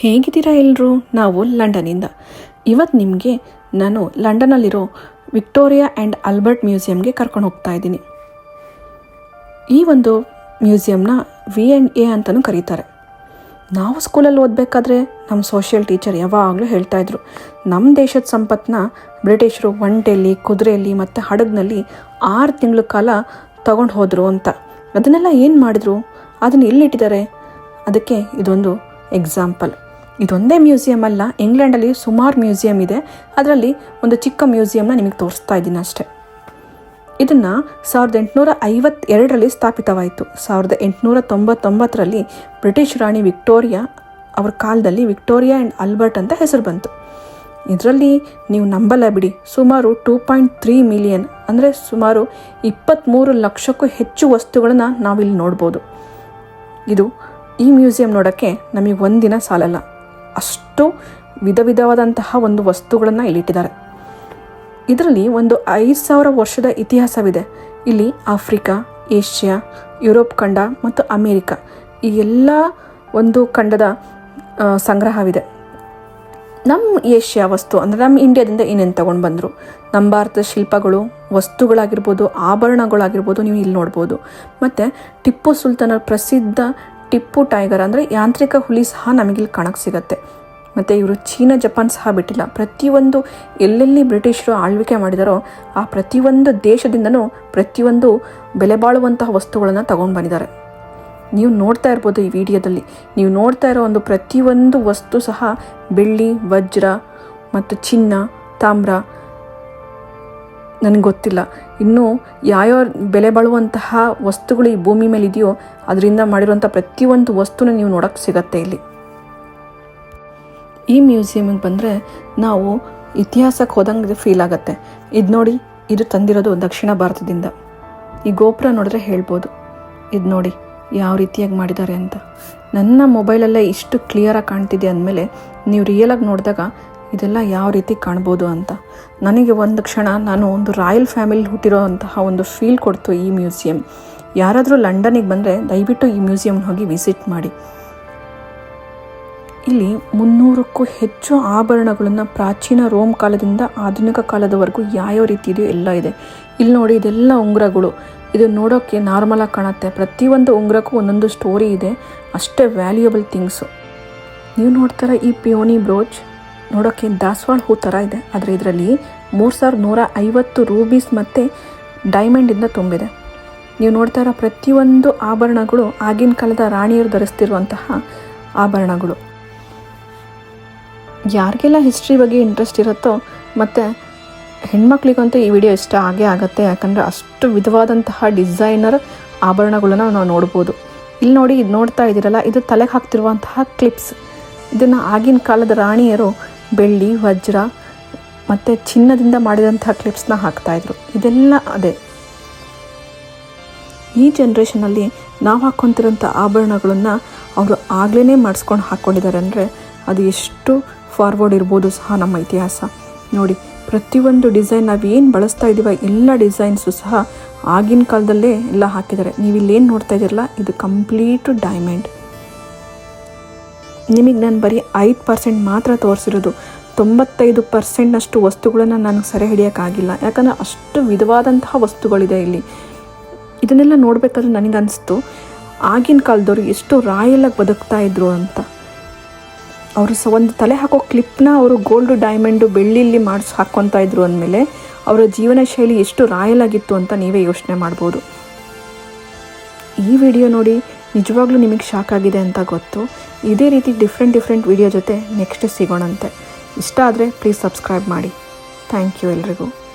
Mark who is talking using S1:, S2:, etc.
S1: ಹೇಗಿದ್ದೀರಾ ಎಲ್ಲರೂ ನಾವು ಲಂಡನಿಂದ ಇವತ್ತು ನಿಮಗೆ ನಾನು ಲಂಡನಲ್ಲಿರೋ ವಿಕ್ಟೋರಿಯಾ ಆ್ಯಂಡ್ ಆಲ್ಬರ್ಟ್ ಮ್ಯೂಸಿಯಂಗೆ ಕರ್ಕೊಂಡು ಹೋಗ್ತಾ ಇದ್ದೀನಿ. ಈ ಒಂದು ಮ್ಯೂಸಿಯಂನ ವಿ ಆ್ಯಂಡ್ ಎ ಅಂತಲೂ ಕರೀತಾರೆ. ನಾವು ಸ್ಕೂಲಲ್ಲಿ ಓದಬೇಕಾದ್ರೆ ನಮ್ಮ ಸೋಷಿಯಲ್ ಟೀಚರ್ ಯಾವಾಗಲೂ ಹೇಳ್ತಾಯಿದ್ರು ನಮ್ಮ ದೇಶದ ಸಂಪತ್ತನ್ನ ಬ್ರಿಟಿಷರು ಒಂಟೆಯಲ್ಲಿ ಕುದುರೆಯಲ್ಲಿ ಮತ್ತು ಹಡಗಿನಲ್ಲಿ ಆರು ತಿಂಗಳ ಕಾಲ ತಗೊಂಡು ಹೋದರು ಅಂತ. ಅದನ್ನೆಲ್ಲ ಏನು ಮಾಡಿದ್ರು? ಅದನ್ನು ಎಲ್ಲಿಟ್ಟಿದ್ದಾರೆ? ಅದಕ್ಕೆ ಇದೊಂದು ಎಕ್ಸಾಂಪಲ್ ಇದೊಂದೇ ಮ್ಯೂಸಿಯಂ ಅಲ್ಲ, ಇಂಗ್ಲೆಂಡಲ್ಲಿ ಸುಮಾರು ಮ್ಯೂಸಿಯಂ ಇದೆ. ಅದರಲ್ಲಿ ಒಂದು ಚಿಕ್ಕ ಮ್ಯೂಸಿಯಂನ ನಿಮಗೆ ತೋರಿಸ್ತಾ ಇದ್ದೀನಿ ಅಷ್ಟೇ. ಇದನ್ನು ಸಾವಿರದ ಎಂಟುನೂರ ಐವತ್ತೆರಡರಲ್ಲಿ ಸ್ಥಾಪಿತವಾಯಿತು. ಸಾವಿರದ ಎಂಟುನೂರ ತೊಂಬತ್ತೊಂಬತ್ತರಲ್ಲಿ ಬ್ರಿಟಿಷ್ ರಾಣಿ ವಿಕ್ಟೋರಿಯಾ ಅವ್ರ ಕಾಲದಲ್ಲಿ ವಿಕ್ಟೋರಿಯಾ ಆ್ಯಂಡ್ ಆಲ್ಬರ್ಟ್ ಅಂತ ಹೆಸರು ಬಂತು. ಇದರಲ್ಲಿ ನೀವು ನಂಬಲ್ಲ ಬಿಡಿ, ಸುಮಾರು ಟೂ ಪಾಯಿಂಟ್ ತ್ರೀ ಮಿಲಿಯನ್, ಅಂದರೆ ಸುಮಾರು ಇಪ್ಪತ್ತ್ಮೂರು ಲಕ್ಷಕ್ಕೂ ಹೆಚ್ಚು ವಸ್ತುಗಳನ್ನು ನಾವಿಲ್ಲಿ ನೋಡ್ಬೋದು. ಇದು ಈ ಮ್ಯೂಸಿಯಂ ನೋಡೋಕ್ಕೆ ನಮಗೆ ಒಂದಿನ ಸಾಲಲ್ಲ. ಅಷ್ಟು ವಿಧ ವಿಧವಾದಂತಹ ಒಂದು ವಸ್ತುಗಳನ್ನು ಇಲ್ಲಿಟ್ಟಿದ್ದಾರೆ. ಇದರಲ್ಲಿ ಒಂದು ಐದು ಸಾವಿರ ವರ್ಷದ ಇತಿಹಾಸವಿದೆ. ಇಲ್ಲಿ ಆಫ್ರಿಕಾ, ಏಷ್ಯಾ, ಯುರೋಪ್ ಖಂಡ ಮತ್ತು ಅಮೇರಿಕ ಈ ಎಲ್ಲ ಒಂದು ಖಂಡದ ಸಂಗ್ರಹವಿದೆ. ನಮ್ಮ ಏಷ್ಯಾ ವಸ್ತು ಅಂದರೆ ನಮ್ಮ ಇಂಡಿಯಾದಿಂದ ಏನೇನು ತೊಗೊಂಡು ಬಂದರು? ನಮ್ಮ ಭಾರತದ ಶಿಲ್ಪಗಳು, ವಸ್ತುಗಳಾಗಿರ್ಬೋದು, ಆಭರಣಗಳಾಗಿರ್ಬೋದು ನೀವು ಇಲ್ಲಿ ನೋಡ್ಬೋದು. ಮತ್ತು ಟಿಪ್ಪು ಸುಲ್ತಾನರ ಪ್ರಸಿದ್ಧ ಟಿಪ್ಪು ಟೈಗರ್ ಅಂದರೆ ಯಾಂತ್ರಿಕ ಹುಲಿ ಸಹ ನಮಗಿಲ್ಲಿ ಕಾಣಕ್ಕೆ ಸಿಗತ್ತೆ. ಮತ್ತು ಇವರು ಚೀನಾ, ಜಪಾನ್ ಸಹ ಬಿಟ್ಟಿಲ್ಲ. ಪ್ರತಿಯೊಂದು ಎಲ್ಲೆಲ್ಲಿ ಬ್ರಿಟಿಷರು ಆಳ್ವಿಕೆ ಮಾಡಿದಾರೋ ಆ ಪ್ರತಿಯೊಂದು ದೇಶದಿಂದನೂ ಪ್ರತಿಯೊಂದು ಬೆಲೆ ಬಾಳುವಂತಹ ವಸ್ತುಗಳನ್ನು ತಗೊಂಡು ಬಂದಿದ್ದಾರೆ. ನೀವು ನೋಡ್ತಾ ಇರ್ಬೋದು ಈ ವಿಡಿಯೋದಲ್ಲಿ. ನೀವು ನೋಡ್ತಾ ಇರೋ ಒಂದು ಪ್ರತಿಯೊಂದು ವಸ್ತು ಸಹ ಬೆಳ್ಳಿ, ವಜ್ರ ಮತ್ತು ಚಿನ್ನ, ತಾಮ್ರ ನನಗೆ ಗೊತ್ತಿಲ್ಲ. ಇನ್ನೂ ಯಾವ್ಯಾವ ಬೆಲೆ ಬಾಳುವಂತಹ ವಸ್ತುಗಳು ಈ ಭೂಮಿ ಮೇಲೆ ಇದೆಯೋ ಅದರಿಂದ ಮಾಡಿರುವಂಥ ಪ್ರತಿಯೊಂದು ವಸ್ತುನ ನೀವು ನೋಡೋಕ್ಕೆ ಸಿಗತ್ತೆ ಇಲ್ಲಿ. ಈ ಮ್ಯೂಸಿಯಮಿಗೆ ಬಂದರೆ ನಾವು ಇತಿಹಾಸಕ್ಕೆ ಹೋದಂಗೆ ಫೀಲ್ ಆಗುತ್ತೆ. ಇದು ನೋಡಿ ಇದು ತಂದಿರೋದು ದಕ್ಷಿಣ ಭಾರತದಿಂದ. ಈ ಗೋಪುರ ನೋಡಿದ್ರೆ ಹೇಳ್ಬೋದು. ಇದು ನೋಡಿ ಯಾವ ರೀತಿಯಾಗಿ ಮಾಡಿದ್ದಾರೆ ಅಂತ. ನನ್ನ ಮೊಬೈಲಲ್ಲೇ ಇಷ್ಟು ಕ್ಲಿಯರಾಗಿ ಕಾಣ್ತಿದೆ ಅಂದಮೇಲೆ ನೀವು ರಿಯಲಾಗಿ ನೋಡಿದಾಗ ಇದೆಲ್ಲ ಯಾವ ರೀತಿ ಕಾಣ್ಬೋದು ಅಂತ. ನನಗೆ ಒಂದು ಕ್ಷಣ ನಾನು ಒಂದು ರಾಯಲ್ ಫ್ಯಾಮಿಲಿ ಹುಟ್ಟಿರೋ ಅಂತಹ ಒಂದು ಫೀಲ್ ಕೊಡ್ತು ಈ ಮ್ಯೂಸಿಯಂ. ಯಾರಾದರೂ ಲಂಡನಿಗೆ ಬಂದರೆ ದಯವಿಟ್ಟು ಈ ಮ್ಯೂಸಿಯಂನ ಹೋಗಿ ವಿಸಿಟ್ ಮಾಡಿ. ಇಲ್ಲಿ ಮುನ್ನೂರಕ್ಕೂ ಹೆಚ್ಚು ಆಭರಣಗಳನ್ನು ಪ್ರಾಚೀನ ರೋಮ್ ಕಾಲದಿಂದ ಆಧುನಿಕ ಕಾಲದವರೆಗೂ ಯಾವ್ಯಾವ ರೀತಿ ಇದೆಯೋ ಎಲ್ಲ ಇದೆ. ಇಲ್ಲಿ ನೋಡಿ ಇದೆಲ್ಲ ಉಂಗುರಗಳು. ಇದು ನೋಡೋಕ್ಕೆ ನಾರ್ಮಲಾಗಿ ಕಾಣುತ್ತೆ. ಪ್ರತಿಯೊಂದು ಉಂಗುರಕ್ಕೂ ಒಂದೊಂದು ಸ್ಟೋರಿ ಇದೆ. ಅಷ್ಟೇ ವ್ಯಾಲ್ಯೂಯಬಲ್ ಥಿಂಗ್ಸು ನೀವು ನೋಡ್ತಾರೆ ಈ ಪಿಯೋನಿ ಬ್ರೋಚ್ ನೋಡೋಕ್ಕೆ ದಾಸವಾಳ ಹೂ ಥರ ಇದೆ. ಆದರೆ ಇದರಲ್ಲಿ ಮೂರು ಸಾವಿರದ ನೂರ ಐವತ್ತು ರೂಬೀಸ್ ಮತ್ತು ಡೈಮಂಡಿಂದ ತುಂಬಿದೆ. ನೀವು ನೋಡ್ತಾ ಇರೋ ಪ್ರತಿಯೊಂದು ಆಭರಣಗಳು ಆಗಿನ ಕಾಲದ ರಾಣಿಯರು ಧರಿಸ್ತಿರುವಂತಹ ಆಭರಣಗಳು. ಯಾರಿಗೆಲ್ಲ ಹಿಸ್ಟ್ರಿ ಬಗ್ಗೆ ಇಂಟ್ರೆಸ್ಟ್ ಇರುತ್ತೋ ಮತ್ತು ಹೆಣ್ಮಕ್ಳಿಗಂತೂ ಈ ವಿಡಿಯೋ ಇಷ್ಟ ಆಗೇ ಆಗುತ್ತೆ. ಯಾಕಂದರೆ ಅಷ್ಟು ವಿಧವಾದಂತಹ ಡಿಸೈನರ್ ಆಭರಣಗಳನ್ನು ನಾವು ನೋಡ್ಬೋದು. ಇಲ್ಲಿ ನೋಡಿ ಇದು ನೋಡ್ತಾ ಇದ್ದೀರಲ್ಲ, ಇದು ತಲೆಗೆ ಹಾಕ್ತಿರುವಂತಹ ಕ್ಲಿಪ್ಸ್ ಇದನ್ನು ಆಗಿನ ಕಾಲದ ರಾಣಿಯರು ಬೆಳ್ಳಿ, ವಜ್ರ ಮತ್ತು ಚಿನ್ನದಿಂದ ಮಾಡಿದಂಥ ಕ್ಲಿಪ್ಸ್ನ ಹಾಕ್ತಾಯಿದ್ರು ಇದೆಲ್ಲ ಅದೇ. ಈ ಜನ್ರೇಷನಲ್ಲಿ ನಾವು ಹಾಕ್ಕೊತಿರೋಂಥ ಆಭರಣಗಳನ್ನು ಅವರು ಆಗಲೇ ಮಾಡಿಸ್ಕೊಂಡು ಹಾಕ್ಕೊಂಡಿದ್ದಾರೆ ಅಂದರೆ ಅದು ಎಷ್ಟು ಫಾರ್ವರ್ಡ್ ಇರ್ಬೋದು ಸಹ ನಮ್ಮ ಇತಿಹಾಸ. ನೋಡಿ, ಪ್ರತಿಯೊಂದು ಡಿಸೈನ್ ನಾವು ಏನು ಬಳಸ್ತಾ ಇದ್ದೀವ ಎಲ್ಲ ಡಿಸೈನ್ಸು ಸಹ ಆಗಿನ ಕಾಲದಲ್ಲೇ ಎಲ್ಲ ಹಾಕಿದ್ದಾರೆ ನೀವು ಇಲ್ಲೇನು ನೋಡ್ತಾ ಇದ್ದೀರಲ್ಲ, ಇದು ಕಂಪ್ಲೀಟು ಡೈಮಂಡ್ ನಿಮಗೆ ನಾನು ಬರೀ ಐದು ಪರ್ಸೆಂಟ್ ಮಾತ್ರ ತೋರಿಸಿರೋದು. ತೊಂಬತ್ತೈದು ಪರ್ಸೆಂಟ್ನಷ್ಟು ವಸ್ತುಗಳನ್ನು ನನಗೆ ಸೆರೆ ಹಿಡಿಯೋಕ್ಕಾಗಿಲ್ಲ ಯಾಕಂದರೆ ಅಷ್ಟು ವಿಧವಾದಂತಹ ವಸ್ತುಗಳಿದೆ ಇಲ್ಲಿ. ಇದನ್ನೆಲ್ಲ ನೋಡಬೇಕಾದ್ರೆ ನನಗೆ ಅನಿಸ್ತು, ಆಗಿನ ಕಾಲದವ್ರು ಎಷ್ಟು ರಾಯಲಾಗಿ ಬದುಕ್ತಾ ಇದ್ರು ಅಂತ. ಅವರು ಸ ಒಂದು ತಲೆ ಹಾಕೋ ಕ್ಲಿಪ್ನ ಅವರು ಗೋಲ್ಡು, ಡೈಮಂಡು, ಬೆಳ್ಳಿಲಿ ಮಾಡಿಸ್ ಹಾಕ್ಕೊತಾ ಇದ್ರು ಅಂದಮೇಲೆ ಅವರ ಜೀವನ ಶೈಲಿ ಎಷ್ಟು ರಾಯಲ್ ಆಗಿತ್ತು ಅಂತ ನೀವೇ ಯೋಚನೆ ಮಾಡ್ಬೋದು. ಈ ವಿಡಿಯೋ ನೋಡಿ ನಿಜವಾಗ್ಲೂ ನಿಮಗೆ ಶಾಕ್ ಆಗಿದೆ ಅಂತ ಗೊತ್ತು. ಇದೇ ರೀತಿ ಡಿಫ್ರೆಂಟ್ ಡಿಫ್ರೆಂಟ್ ವಿಡಿಯೋ ಜೊತೆ ನೆಕ್ಸ್ಟ್ ಸಿಗೋಣಂತೆ. ಇಷ್ಟ ಆದರೆ ಪ್ಲೀಸ್ ಸಬ್ಸ್ಕ್ರೈಬ್ ಮಾಡಿ. ಥ್ಯಾಂಕ್ ಯು ಎಲ್ರಿಗೂ.